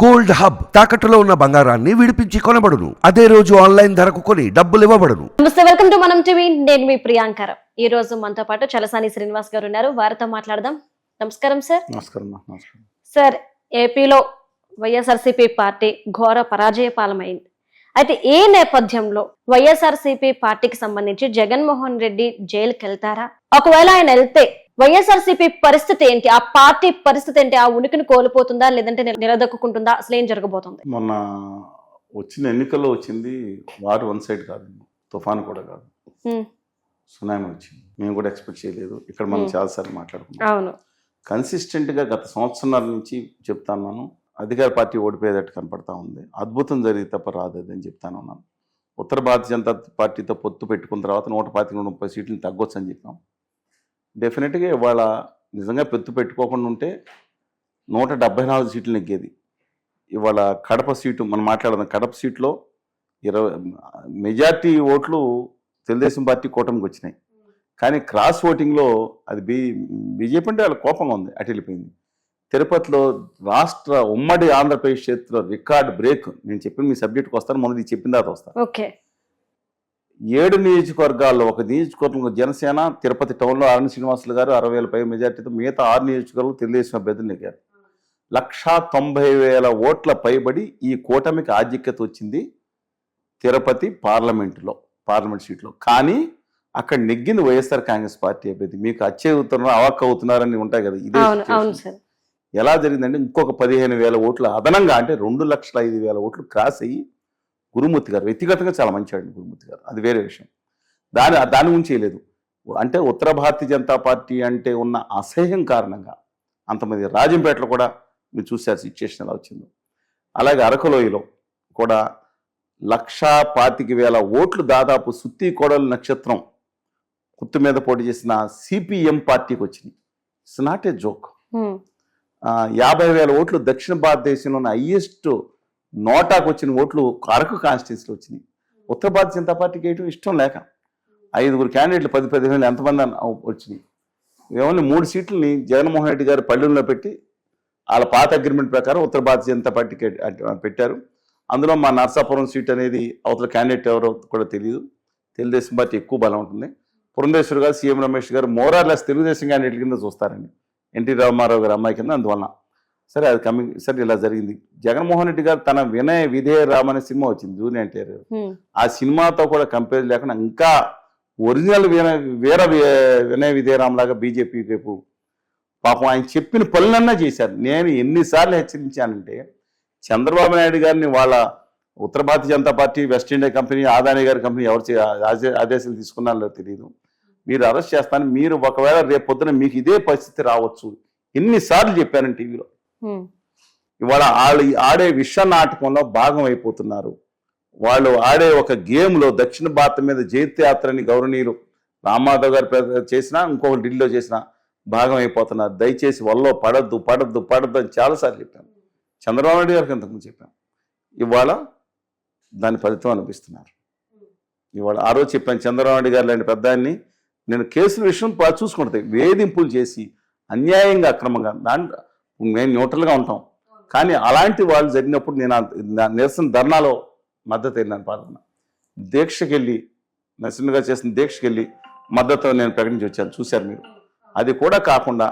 Gold hub తాకట్టులో ఉన్న బంగారాన్ని విడిపించి కొనబడును. అదే రోజు ఆన్లైన్ ధరకు కొని డబ్బులు ఇవ్వబడును. నమస్తే వెల్కమ్ టు మనం టీవీ. నేను మీ ప్రియాంకర్ ఈ రోజు మనతో పాటు చలసాని శ్రీనివాస్ గారు ఉన్నారు. వారితో మాట్లాడదాం. నమస్కారం సార్. నమస్కారం సార్ ఏపీలో వైఎస్ఆర్సీపీ పార్టీ ఘోర పరాజయ పాలమైంది. అయితే ఈ నేపథ్యంలో వైఎస్ఆర్సీపీ పార్టీకి సంబంధించి జగన్మోహన్ రెడ్డి జైలుకి వెళ్తారా ఒకవేళ ఆయన వెళ్తే వైఎస్ఆర్సీపీ పరిస్థితి ఏంటి? ఆ పార్టీ పరిస్థితి ఏంటి? ఆ ఉనికిని కోల్పోతుందా? లేదంటే నిల- నిలదొక్కుంటుందా అసలు ఏం జరగబోతుంది? మొన్న వచ్చిన ఎన్నికల్లో వచ్చింది వారు వన్ సైడ్ కాదు తుఫాన్ కూడా కాదు. సునామీ వచ్చింది. మేము కూడా ఎక్స్పెక్ట్ చేయలేదు. ఇక్కడ మనం. చాలాసార్లు మాట్లాడుకున్నాం. అవును. కన్సిస్టెంట్గా గత సంవత్సరాల నుంచి చెప్తాను అధికార పార్టీ ఓడిపోయేటట్టు కనపడతా ఉంది. అద్భుతం జరిగి తప్ప రాదు అని చెప్తాను ఉన్నాను ఉత్తర భారతీయ జనతా పార్టీతో పొత్తు పెట్టుకున్న తర్వాత నూట పాతిక నూట ముప్పై సీట్లు తగ్గొచ్చు అని చెప్పాం. డెఫినెట్గా ఇవాళ నిజంగా పెత్తు పెట్టుకోకుండా ఉంటే నూట డెబ్బై నాలుగు సీట్లు నెగ్గేది. ఇవాళ కడప సీటు మనం మాట్లాడదాం. కడప సీట్లో ఇరవై మెజార్టీ ఓట్లు తెలుగుదేశం పార్టీ కూటమికి వచ్చినాయి. కానీ క్రాస్ ఓటింగ్లో అది బీ బీజేపీ అంటే వాళ్ళ కోపంగా ఉంది. అటు వెళ్ళిపోయింది. తిరుపతిలో రాష్ట్ర ఉమ్మడి ఆంధ్రప్రదేశ్ క్షేత్ర రికార్డ్ బ్రేక్. నేను చెప్పిన మీ సబ్జెక్ట్కి వస్తాను. మొదటి చెప్పిన తర్వాత వస్తాను. ఓకే. ఏడు నియోజకవర్గాల్లో ఒక నియోజకవర్గం జనసేన తిరుపతి టౌన్లో అరుణ్ శ్రీనివాసులు గారు అరవై వేల పై మెజార్టీతో మిగతా ఆరు నియోజకవర్గాలు తెలుగుదేశం అభ్యర్థులు నెగ్గారు. లక్షా తొంభై వేల ఓట్ల పైబడి ఈ కూటమికి ఆధిక్యత వచ్చింది తిరుపతి పార్లమెంటులో పార్లమెంట్ సీట్లో. కానీ అక్కడ నెగ్గింది వైఎస్ఆర్ కాంగ్రెస్ పార్టీ అభ్యర్థి. మీకు అచ్చే అవుతున్నారు అవాక్ అవుతున్నారని ఉంటాయి కదా ఇదే ఎలా జరిగిందంటే ఇంకొక పదిహేను వేల ఓట్లు అదనంగా అంటే రెండు లక్షల ఐదు వేల ఓట్లు క్రాస్ అయ్యి గురుమూర్తి గారు వ్యక్తిగతంగా చాలా మంచివాడు గురుమూర్తి గారు. అది వేరే విషయం. దాని దాని గురించి చేయలేదు అంటే ఉత్తర భారతీయ జనతా పార్టీ అంటే ఉన్న అసహ్యం కారణంగా అంతమంది రాజంపేటలో కూడా మీరు చూశారు సిచ్యుయేషన్ ఎలా వచ్చిందో. అలాగే అరకులోయలో కూడా లక్షా పాతిక వేల ఓట్లు దాదాపు సుత్తి కోడలు నక్షత్రం గుర్తు మీద పోటీ చేసిన సిపిఎం పార్టీకి వచ్చినాయి ఇట్స్ నాట్ ఏ జోక్ యాభై వేల ఓట్లు దక్షిణ భారతదేశంలో ఉన్న హయ్యెస్ట్ నోటాకు వచ్చిన ఓట్లు అరకు కాన్స్టిట్యూన్సీలో వచ్చినాయి. ఉత్తర భారత జనతా పార్టీకి వేయటం ఇష్టం లేక ఐదుగురు క్యాండిడేట్లు పది పదిహేను ఎంతమంది వచ్చినాయి. ఓన్లీ మూడు సీట్లని జగన్మోహన్ రెడ్డి గారు పల్లెల్లో పెట్టి వాళ్ళ పాత అగ్రిమెంట్ ప్రకారం ఉత్తర భారత జనతా పార్టీకి పెట్టారు. అందులో మా నర్సాపురం సీట్ అనేది అవతల క్యాండిడేట్ ఎవరో కూడా తెలియదు తెలుగుదేశం పార్టీ ఎక్కువ బలం ఉంటుంది. పురంధేశ్వర్ గారు సీఎం రమేష్ గారు మోరార్లెస్ తెలుగుదేశం క్యాండిడేట్ కింద చూస్తారండి. ఎన్టీ రామారావు గారు అమ్మాయి కింద అందువలన సరే అది కమింగ్ సరే ఇలా జరిగింది. జగన్మోహన్ రెడ్డి గారు తన వినయ విధేయ రామ్ అనే సినిమా వచ్చింది జూనియర్ ఎన్టీఆర్ ఆ సినిమాతో కూడా కంపేర్ లేకుండా ఇంకా ఒరిజినల్ వీర వీర వినయ విధేయరామ్ లాగా బీజేపీ వైపు పాపం ఆయన చెప్పిన పనులన్నా చేశారు. నేను ఎన్నిసార్లు హెచ్చరించానంటే చంద్రబాబు నాయుడు గారిని వాళ్ళ ఉత్తర Bharatiya Janata party west India company Adani గారి కంపెనీ ఎవరు ఆదేశాలు తీసుకున్నారో తెలియదు మీరు అరెస్ట్ చేస్తాను మీరు ఒకవేళ రేపు పొద్దున మీకు ఇదే పరిస్థితి రావచ్చు. ఎన్నిసార్లు చెప్పాను టీవీలో. ఇవాళ వాళ్ళు ఆడే విశ్వ నాటకంలో భాగం అయిపోతున్నారు వాళ్ళు ఆడే ఒక గేమ్లో దక్షిణ భారత మీద జైత్యాత్రని గౌరవనీయులు రామాధవ్ గారు పెద్ద- చేసినా ఇంకొక ఢిల్లీలో చేసినా భాగం అయిపోతున్నారు దయచేసి వల్లో పడద్దు పడద్దు పడద్దు అని చాలాసార్లు చెప్పాను చంద్రబాబు నాయుడు గారికి ఇంతకుముందు చెప్పాను ఇవాళ దాని ఫలితం అనిపిస్తున్నారు ఇవాళ ఆ రోజు చెప్పాను చంద్రబాబు నాయుడు గారు లాంటి పెద్దదాన్ని నేను కేసుల విషయం బా- చూసుకుంటాయి వేధింపులు చేసి అన్యాయంగా అక్రమంగా దాంట్లో మేము న్యూట్రల్గా ఉంటాం. కానీ అలాంటి వాళ్ళు జరిగినప్పుడు నేను నిరసన ధర్నాలో మద్దతు వెళ్ళాను పాల్గొన్న దీక్షకి వెళ్ళి చేసిన దీక్షకి వెళ్ళి మద్దతు నేను ప్రకటించి వచ్చాను. చూశారు మీరు. అది కూడా కాకుండా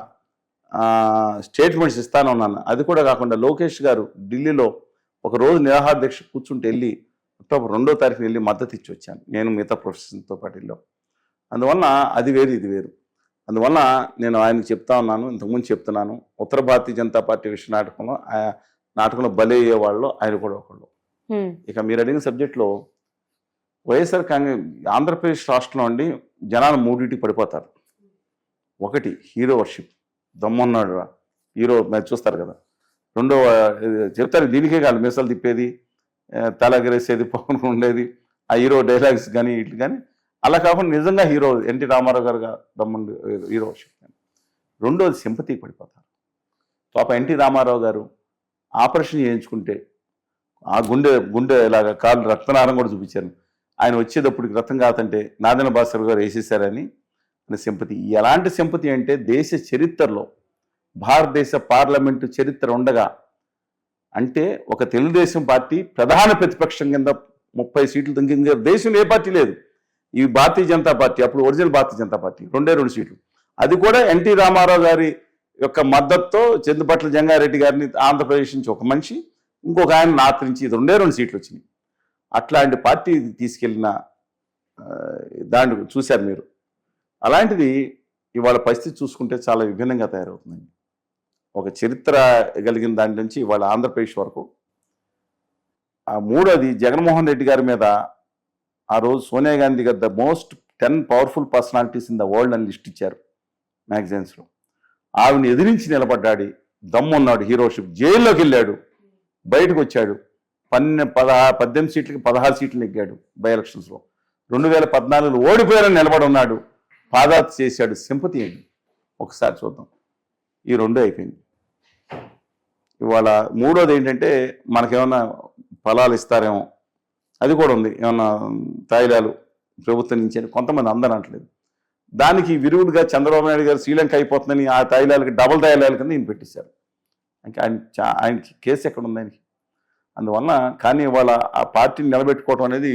స్టేట్మెంట్స్ ఇస్తాను ఉన్నాను అది కూడా కాకుండా లోకేష్ గారు ఢిల్లీలో ఒక రోజు నిరాహార దీక్ష కూర్చుంటే వెళ్ళి అక్టోబర్ రెండో తారీఖున వెళ్ళి మద్దతు ఇచ్చి వచ్చాను. నేను మిగతా ప్రొఫెషన్తో పాటు వెళ్ళాం. అందువల్ల అది వేరు ఇది వేరు. అందువల్ల నేను ఆయనకు చెప్తా ఉన్నాను ఇంతకుముందు చెప్తున్నాను. ఉత్తర భారతీయ జనతా పార్టీ విషయ నాటకంలో నాటకంలో బలి అయ్యే వాళ్ళు ఆయన కూడా ఒకళ్ళు. ఇక మీరు అడిగిన సబ్జెక్ట్లో వైఎస్ఆర్ కాంగ్రెస్ ఆంధ్రప్రదేశ్ రాష్ట్రంలో అండి జనాలు మూడింటికి పడిపోతారు. ఒకటి హీరో వర్షిప్. దమ్మున్నాడు హీరో మీరు చూస్తారు కదా. రెండో చెప్తారు దీనికే కాదు మిసలు తిప్పేది ఆ, తల ఎగరేసేది పవన్ ఉండేది ఆ హీరో డైలాగ్స్ కానీ ఇట్లు కానీ అలా కాకుండా నిజంగా హీరో ఎన్టీ రామారావు గారుగా దమ్ముండు హీరో వర్షిప్ రెండోది సింపతి పడిపోతారు. పాప ఎన్టీ రామారావు గారు ఆపరేషన్ చేయించుకుంటే ఆ గుండె గుండె ఇలాగ కాళ్ళు రక్తనారం కూడా చూపించారు. ఆయన వచ్చేటప్పటికి రక్తం కాదంటే నాదన భాస్కర్ గారు వేసేసారని అనే సింపతి. ఎలాంటి సింపతి అంటే దేశ చరిత్రలో భారతదేశ పార్లమెంటు చరిత్ర ఉండగా అంటే ఒక తెలుగుదేశం పార్టీ ప్రధాన ప్రతిపక్షం కింద ముప్పై సీట్లు తగ్గింది దేశంలో ఏ పార్టీ లేదు. ఈ భారతీయ జనతా పార్టీ అప్పుడు ఒరిజినల్ భారతీయ జనతా పార్టీ రెండే రెండు సీట్లు. అది కూడా ఎన్టీ రామారావు గారి యొక్క మద్దతుతో చందుపట్ల జంగారెడ్డి గారిని ఆంధ్రప్రదేశ్ నుంచి ఒక మనిషి ఇంకొక ఆయన నార్త్ నుంచి ఇది రెండే రెండు సీట్లు వచ్చినాయి. అట్లాంటి పార్టీ తీసుకెళ్ళిన దాన్ని చూశారు మీరు. అలాంటిది ఇవాళ పరిస్థితి చూసుకుంటే చాలా విభిన్నంగా తయారవుతుందండి. ఒక చరిత్ర కలిగిన దాని నుంచి ఇవాళ ఆంధ్రప్రదేశ్ వరకు. ఆ మూడోది జగన్మోహన్ రెడ్డి గారి మీద ఆ రోజు సోనియా గాంధీ గారు the most ten powerful personalities in the world అని లిస్ట్ ఇచ్చారు మ్యాగజైన్స్లో ఆవిడని ఎదిరించి నిలబడ్డాడు దమ్మున్నాడు హీరోషిప్. జైల్లోకి వెళ్ళాడు బయటకు వచ్చాడు. పన్నె పదహా పద్దెనిమిది సీట్లకి పదహారు సీట్లు ఎగ్గాడు బై ఎలక్షన్స్లో రెండు వేల పద్నాలుగులో ఓడిపోయారని నిలబడి ఉన్నాడు. పాదాత్ చేశాడు సింపతి అండి. ఒకసారి చూద్దాం. ఈ రెండు అయిపోయింది. ఇవాళ మూడోది ఏంటంటే మనకేమన్నా ఫలాలు ఇస్తారేమో అది కూడా ఉంది. ఏమన్నా తాయిలాలు ప్రభుత్వం నుంచి కొంతమంది అందరూ అంటలేదు దానికి విరుగుడుగా చంద్రబాబు నాయుడు గారు శ్రీలంక అయిపోతుందని ఆ తాయిలాలకి డబుల్ తాయిలాల కింద ఈయన పెట్టేశారు. ఇంకా ఆయన ఆయనకి కేసు ఎక్కడ ఉంది ఆయనకి? అందువల్ల కానీ వాళ్ళ ఆ పార్టీని నిలబెట్టుకోవడం అనేది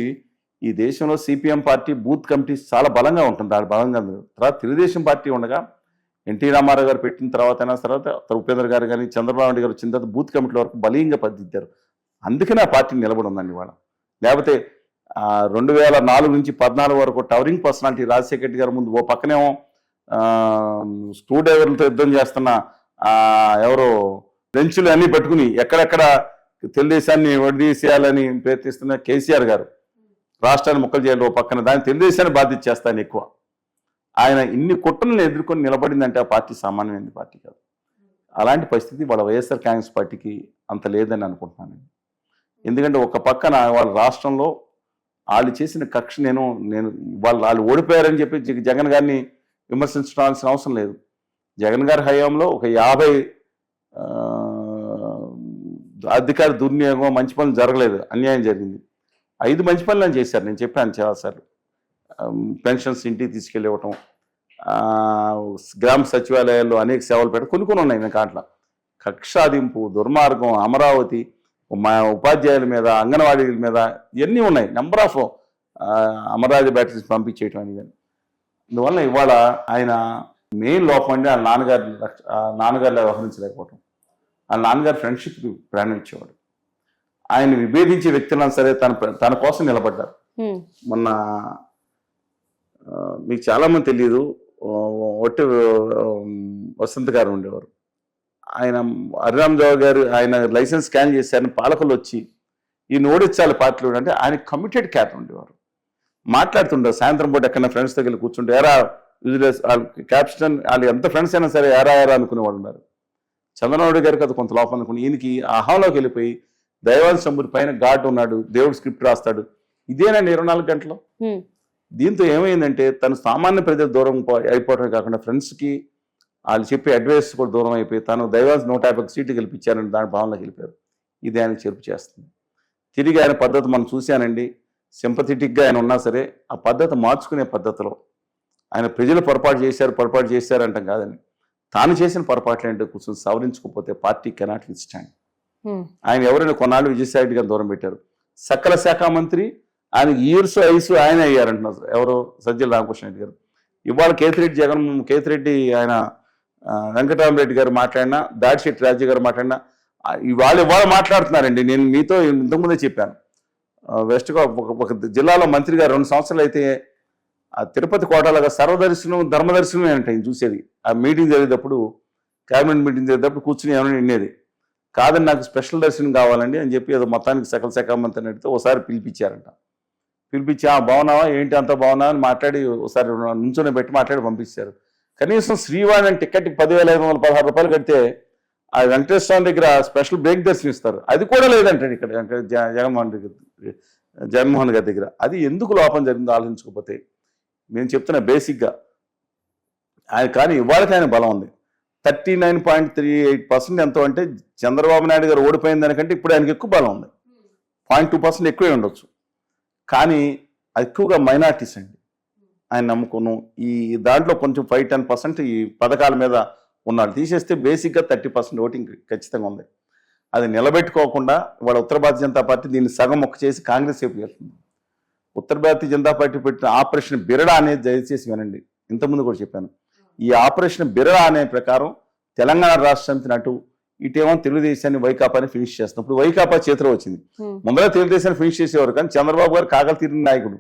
ఈ దేశంలో సిపిఎం పార్టీ బూత్ కమిటీ చాలా బలంగా ఉంటుంది. దాని బలంగా తర్వాత తెలుగుదేశం పార్టీ ఉండగా ఎన్టీ రామారావు గారు పెట్టిన తర్వాత అయినా తర్వాత ఉపేంద్ర గారు కానీ చంద్రబాబు నాయుడు గారు వచ్చిన తర్వాత బూత్ కమిటీల వరకు బలీయంగా పద్దిద్దారు అందుకనే ఆ పార్టీ నిలబడి ఉందండి వాళ్ళ లేకపోతే రెండు వేల నాలుగు నుంచి పద్నాలుగు వరకు టవరింగ్ పర్సనాలిటీ రాజశేఖర రెడ్డి గారి ముందు ఓ పక్కనేమో స్క్రూ డ్రైవర్లతో యుద్ధం చేస్తున్న ఎవరో బెంచులు అన్నీ పట్టుకుని ఎక్కడెక్కడ తెలుగుదేశాన్ని వడిదీసేయాలని ప్రయత్నిస్తున్న కేసీఆర్ గారు. రాష్ట్రాన్ని మొక్కలు చేయాలి ఓ పక్కన దాన్ని తెలుగుదేశాన్ని బాధ్యత చేస్తాను ఎక్కువ. ఆయన ఇన్ని కుట్రలను ఎదుర్కొని నిలబడిందంటే ఆ పార్టీ సామాన్యమైన పార్టీ కాదు. అలాంటి పరిస్థితి వాళ్ళ వైఎస్ఆర్ కాంగ్రెస్ పార్టీకి అంత లేదని అనుకుంటున్నాను ఎందుకంటే ఒక పక్కన వాళ్ళ రాష్ట్రంలో వాళ్ళు చేసిన కక్ష నేను నేను వాళ్ళు వాళ్ళు ఓడిపోయారని చెప్పి జగన్ గారిని విమర్శించాల్సిన అవసరం లేదు. జగన్ గారి హయాంలో ఒక యాభై అధికార దుర్వినియోగం మంచి పనులు జరగలేదు. అన్యాయం జరిగింది. ఐదు మంచి పనులు అని చేశారు. నేను చెప్పాను చాలాసార్లు పెన్షన్స్ ఇంటికి తీసుకెళ్ళి ఇవ్వటం గ్రామ సచివాలయాల్లో అనేక సేవలు పెట్టడం కొన్ని కొన్ని ఉన్నాయి నాకు దాంట్లో కక్షాదింపు దుర్మార్గం అమరావతి మా ఉపాధ్యాయుల మీద అంగన్వాడీల మీద ఇవన్నీ ఉన్నాయి? నెంబర్ ఆఫ్ అమరావతి బ్యాటరీస్ పంపించేయటం అని కానీ అందువల్ల ఇవాళ ఆయన మెయిన్ లోపం అంటే వాళ్ళ ఆ నాన్నగారిలో వ్యవహరించలేకపోవటం. వాళ్ళ నాన్నగారు ఫ్రెండ్షిప్ ప్రాణం ఇచ్చేవాడు. ఆయన విభేదించే వ్యక్తులను సరే తన తన కోసం నిలబడ్డారు. మొన్న ఆ, మీకు చాలా మంది తెలియదు ఆ, ఒట్టి ఆ, వసంత్ గారు ఉండేవారు. ఆయన హరిరామ్ రావు గారు ఆయన లైసెన్స్ స్కాన్ చేశారని పాలకులు వచ్చి ఈయన ఓడించాలి పార్టీలో అంటే ఆయన కమిటెడ్ క్యాప్ ఉండేవారు. మాట్లాడుతుంటారు సాయంత్రం పూట ఎక్కడ ఫ్రెండ్స్ దగ్గర కూర్చుంటే ఎరా యూజ్లెస్ క్యాప్షన్ వాళ్ళు ఎంత ఫ్రెండ్స్ అయినా సరే ఎరా ఎరా అనుకునేవాడు ఉన్నారు. చంద్రబాబు గారికి అది కొంత లోపం అనుకుని ఈయనకి ఆ అహంలోకి వెళ్ళిపోయి దైవాల శంభుడి పైన ఘాట్ ఉన్నాడు దేవుడు స్క్రిప్ట్ రాస్తాడు. ఇదేనండి ఇరవై నాలుగు గంటలు. దీంతో ఏమైందంటే తను సామాన్య ప్రజలు దూరం అయిపోవడమే కాకుండా ఫ్రెండ్స్కి వాళ్ళు చెప్పే అడ్వైస్ కూడా దూరం అయిపోయి తను దైవాన్స్ నూట యాభై సీట్లు గెలిపించారని దాని భావనలోకి వెళ్ళిపోయారు. ఇది ఆయన చెరుపు చేస్తుంది. తిరిగి ఆయన పద్ధతి మనం చూశానండి. సింపథెటిక్గా ఆయన ఉన్నా సరే ఆ పద్ధతి మార్చుకునే పద్ధతిలో ఆయన ప్రజలు పొరపాటు చేశారు పొరపాటు చేశారు అంటాం కాదండి. తాను చేసిన పొరపాట్లు ఏంటో కూర్చొని సవరించుకోకపోతే పార్టీ కెనాట్ విస్టాండ్. ఆయన ఎవరైనా కొన్నాళ్ళు విజయసాయి గారిని దూరం పెట్టారు. సకల శాఖ మంత్రి ఆయన ఇయర్స్ ఐస్ ఆయన అయ్యారంటున్నారు ఎవరు సజ్జల రామకృష్ణ రెడ్డి గారు. ఇవాళ కేతిరెడ్డి జగన్ కేతిరెడ్డి ఆయన వెంకటరామరెడ్డి గారు మాట్లాడినా దాడిశెట్టి రాజు గారు మాట్లాడినా ఆ, ఇవాళ ఇవాళ మాట్లాడుతున్నారండి. నేను మీతో ఇంతకుముందే చెప్పాను. వెస్ట్ ఒక జిల్లాలో మంత్రి గారు రెండు సంవత్సరాలు అయితే ఆ తిరుపతి కోటలాగా సర్వదర్శనం ధర్మదర్శనం అంటే చూసేది. ఆ మీటింగ్ జరిగేటప్పుడు క్యాబినెట్ మీటింగ్ జరిగేటప్పుడు కూర్చుని ఏమైనా వినేది. కాదని నాకు స్పెషల్ దర్శనం కావాలండి అని చెప్పి ఏదో మొత్తానికి సకల శాఖ మంత్రిని అడిగితే ఒకసారి పిలిపించారంట. పిలిపించి ఆ బాగున్నావా? ఏంటి అంత బాగున్నావా? అని మాట్లాడి ఒకసారి నుంచొని పెట్టి మాట్లాడి పంపించారు. కనీసం శ్రీవాణి అని టికెట్ పదివేల ఐదు వందల పదహారు రూపాయలు కడితే ఆ వెంకటేశ్వర స్వామి దగ్గర స్పెషల్ బ్రేక్ దర్శనం ఇస్తారు. అది కూడా లేదంటే ఇక్కడ జగన్మోహన్ దగ్గర గారి- జగన్మోహన్ గారి దగ్గర. అది ఎందుకు లోపం జరిగిందో ఆలోచించకపోతే నేను చెప్తున్న బేసిక్గా ఆయన కానీ ఇవాళకి ఆయన బలం ఉంది. Thirty nine point three eight percent ఎంతో అంటే చంద్రబాబు నాయుడు గారు ఓడిపోయిన దానికంటే ఇప్పుడు ఆయనకి ఎక్కువ బలం ఉంది. పాయింట్ టూ పర్సెంట్ ఎక్కువే ఉండొచ్చు. కానీ అది ఎక్కువగా మైనార్టీస్ అండి. ఆయన నమ్ముకును. ఈ దాంట్లో కొంచెం ఫైవ్ టెన్ పర్సెంట్ ఈ పథకాల మీద ఉన్నాడు తీసేస్తే బేసిక్గా థర్టీ పర్సెంట్ ఓటింగ్ ఖచ్చితంగా ఉంది. అది నిలబెట్టుకోకుండా వాళ్ళ ఉత్తర భారతీయ జనతా పార్టీ దీన్ని సగం మొక్క చేసి కాంగ్రెస్ వైపు వెళ్తుంది ఉత్తర భారతీయ జనతా పార్టీ పెట్టిన ఆపరేషన్ బిరడా అనేది దయచేసి వినండి. ఇంతకుముందు కూడా చెప్పాను. ఈ ఆపరేషన్ బిరడా అనే ప్రకారం తెలంగాణ రాష్ట్ర సమితిని అటు ఇటేమో తెలుగుదేశాన్ని వైకాపాని ఫినిష్ చేస్తాం ఇప్పుడు వైకాపా చేతిలో వచ్చింది. ముందర తెలుగుదేశాన్ని ఫినిష్ చేసేవారు కానీ చంద్రబాబు గారు కాకలు తీరిన నాయకుడు.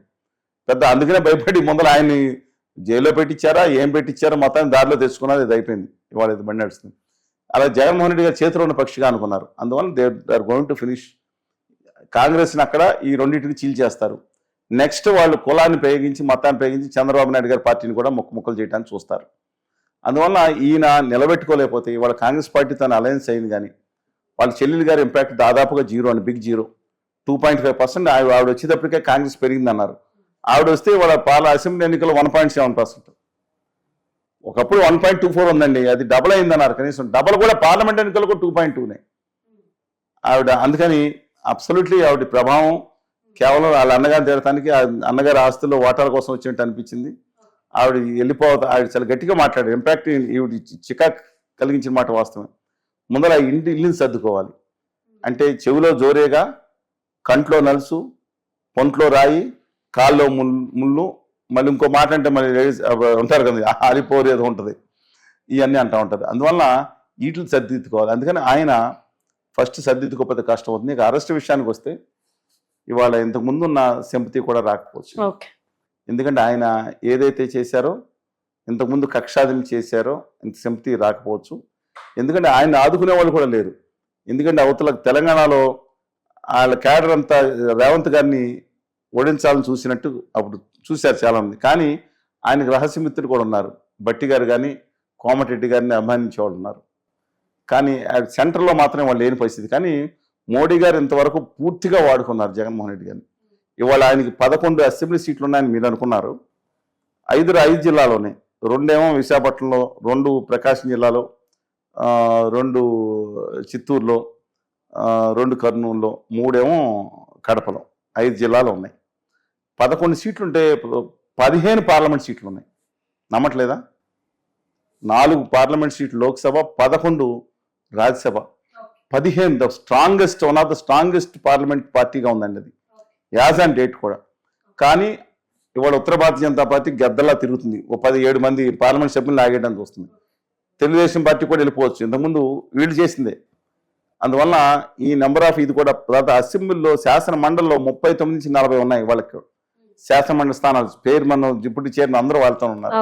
పెద్ద అందుకనే భయపడి ముందర ఆయన్ని జైల్లో పెట్టించారా ఏం పెట్టించారా మొత్తాన్ని దారిలో తెచ్చుకున్నది ఇది అయిపోయింది. ఇవాళ ఇది బండి నడుస్తుంది. అలా జగన్మోహన్ రెడ్డి గారు చేతిలో ఉన్న పక్షిగా అనుకున్నారు. అందువల్ల they are going to finish. కాంగ్రెస్ని అక్కడ ఈ రెండింటిని చీల్చేస్తారు నెక్స్ట్ వాళ్ళు కులాన్ని ప్రయోగించి మతాన్ని ప్రయోగించి చంద్రబాబు నాయుడు గారి పార్టీని కూడా ముక్కు ముక్కలు చేయడానికి చూస్తారు. అందువల్ల ఈయన నిలబెట్టుకోలేకపోతే ఇవాళ కాంగ్రెస్ పార్టీ తన అలయన్స్ అయింది కానీ వాళ్ళ చెల్లెలు గారి ఇంపాక్ట్ దాదాపుగా జీరో అని big zero. Two point five percent ఆవిడ వచ్చేటప్పటికే కాంగ్రెస్ పెరిగింది అన్నారు ఆవిడ వస్తే వాళ్ళ పాల అసెంబ్లీ ఎన్నికలు వన్ పాయింట్ సెవెన్ పర్సెంట్ ఒకప్పుడు వన్ పాయింట్ టూ ఫోర్ ఉందండి అది డబుల్ అయిందన్నారు కనీసం. డబుల్ కూడా పార్లమెంట్ ఎన్నికలకు టూ పాయింట్ టూనే ఆవిడ అందుకని అబ్సల్యూట్లీ ఆవిడ ప్రభావం కేవలం వాళ్ళ అన్నగారిని తీరటానికి ఆ అన్నగారి ఆస్తుల్లో ఓటాల కోసం వచ్చినట్టు అనిపించింది. ఆవిడ వెళ్ళిపోతా ఆవిడ చాలా గట్టిగా మాట్లాడారు. ఇంపాక్ట్ ఈవిడ చికాక్ కలిగించిన మాట వాస్తవమే ముందర ఇంటి ఇల్లుని సర్దుకోవాలి. అంటే చెవిలో జోరేగా కంట్లో నలుసు పొంట్లో రాయి కాల్లో ముళ్ళు మళ్ళీ ఇంకో మాట అంటే మళ్ళీ అవ- ఉంటారు కదా ఆరిపోరు ఏదో ఉంటుంది. ఇవన్నీ అంటూ ఉంటుంది. అందువల్ల వీటిని సర్దిద్దుకోవాలి. అందుకని ఆయన ఫస్ట్ సర్దిద్దుకోకపోతే కష్టం అవుతుంది ఇక అరెస్ట్ విషయానికి వస్తే ఇవాళ ఇంతకు ముందు ఉన్న సింపతి కూడా రాకపోవచ్చు. ఎందుకంటే ఆయన ఏదైతే చేశారో ఇంతకుముందు కక్షాదిని చేశారో ఇంత సింపతి రాకపోవచ్చు. ఎందుకంటే ఆయన ఆదుకునే వాళ్ళు కూడా లేరు. ఎందుకంటే అవతల తెలంగాణలో వాళ్ళ క్యాడర్ అంతా రేవంత్ గారిని ఓడించాలని చూసినట్టు అప్పుడు చూశారు చాలామంది. కానీ ఆయనకు రహస్యమిత్రుడు కూడా ఉన్నారు. బట్టి గారు కానీ కోమటిరెడ్డి గారిని అభిమానించే వాళ్ళు ఉన్నారు. కానీ ఆ సెంటర్లో మాత్రమే వాళ్ళు లేని పరిస్థితి. కానీ మోడీ గారు ఇంతవరకు పూర్తిగా వాడుకున్నారు జగన్మోహన్ రెడ్డి గారిని. ఇవాళ ఆయనకి పదకొండు అసెంబ్లీ సీట్లు ఉన్నాయని మీరు అనుకున్నారు. ఐదు ఐదు జిల్లాలోనే రెండేమో విశాఖపట్నంలో రెండు ప్రకాశం జిల్లాలో రెండు చిత్తూరులో రెండు కర్నూలులో మూడేమో కడపలో ఐదు జిల్లాలు ఉన్నాయి. పదకొండు సీట్లు ఉంటే పదిహేను పార్లమెంట్ సీట్లు ఉన్నాయి నమ్మట్లేదా? నాలుగు పార్లమెంట్ సీట్లు లోక్సభ పదకొండు రాజ్యసభ. పదిహేను the strongest one of the strongest parliament పార్టీగా ఉందండి అది. యాజ్ అండ్ డేట్ కూడా. కానీ ఇవాళ ఉత్తర భారతీయ జనతా పార్టీ గద్దలా తిరుగుతుంది. ఓ పది ఏడు మంది పార్లమెంట్ సభ్యులు లాగేయడానికి వస్తుంది. తెలుగుదేశం పార్టీ కూడా వెళ్ళిపోవచ్చు. ఇంతకుముందు వీళ్ళు చేసిందే. అందువల్ల ఈ నెంబర్ ఆఫ్ ఇది కూడా తర్వాత అసెంబ్లీలో శాసన మండలిలో ముప్పై తొమ్మిది నుంచి నలభై ఉన్నాయి వాళ్ళకి. శాసన మండలి స్థానాలు పేరు మన డిప్యూటీ చైర్మన్ అందరూ వాళ్ళతో ఉన్నారు.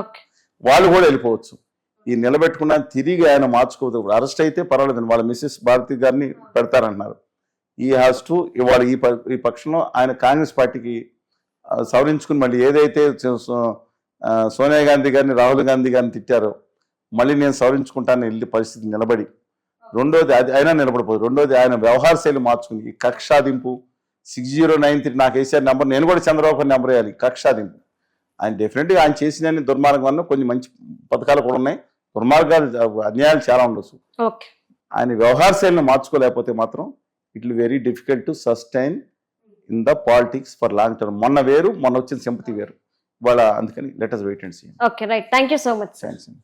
వాళ్ళు కూడా వెళ్ళిపోవచ్చు. ఈ నిలబెట్టుకున్న తిరిగి ఆయన మార్చుకోవద్దు. అరెస్ట్ అయితే పర్వాలేదు వాళ్ళ మిస్సెస్ భారతి గారిని పెడతారంటున్నారు ఈ హాస్ టు ఇవాళ ఈ ఈ పక్షంలో ఆయన కాంగ్రెస్ పార్టీకి సవరించుకుని మళ్ళీ ఏదైతే సోనియా గాంధీ గారిని రాహుల్ గాంధీ గారిని తిట్టారో మళ్ళీ నేను సవరించుకుంటాను వెళ్ళి పరిస్థితి నిలబడి రెండోది అది అయినా నిలబడిపోదు. రెండోది ఆయన వ్యవహార శైలి మార్చుకుని ఈ కక్షాదింపు సిక్స్ జీరో నైన్ త్రీ నాకు వేసారు నెంబర్ నేను కూడా చంద్రబాబు నెంబర్ వేయాలి. కక్షాదింపు ఆయన డెఫినెట్గా ఆయన చేసిన దుర్మార్గం వల్ల కొన్ని మంచి పథకాలు కూడా ఉన్నాయి. దుర్మార్గాలు అన్యాయాలు చాలా ఉండొచ్చు ఆయన వ్యవహార శైలిని మార్చుకోలేకపోతే మాత్రం it very difficult to sustain in the politics for long term. మొన్న వేరు మొన్న వచ్చిన సింపతి వేరు. వాళ్ళ అందుకని letters wait and see okay right. Thank you so much. Thanks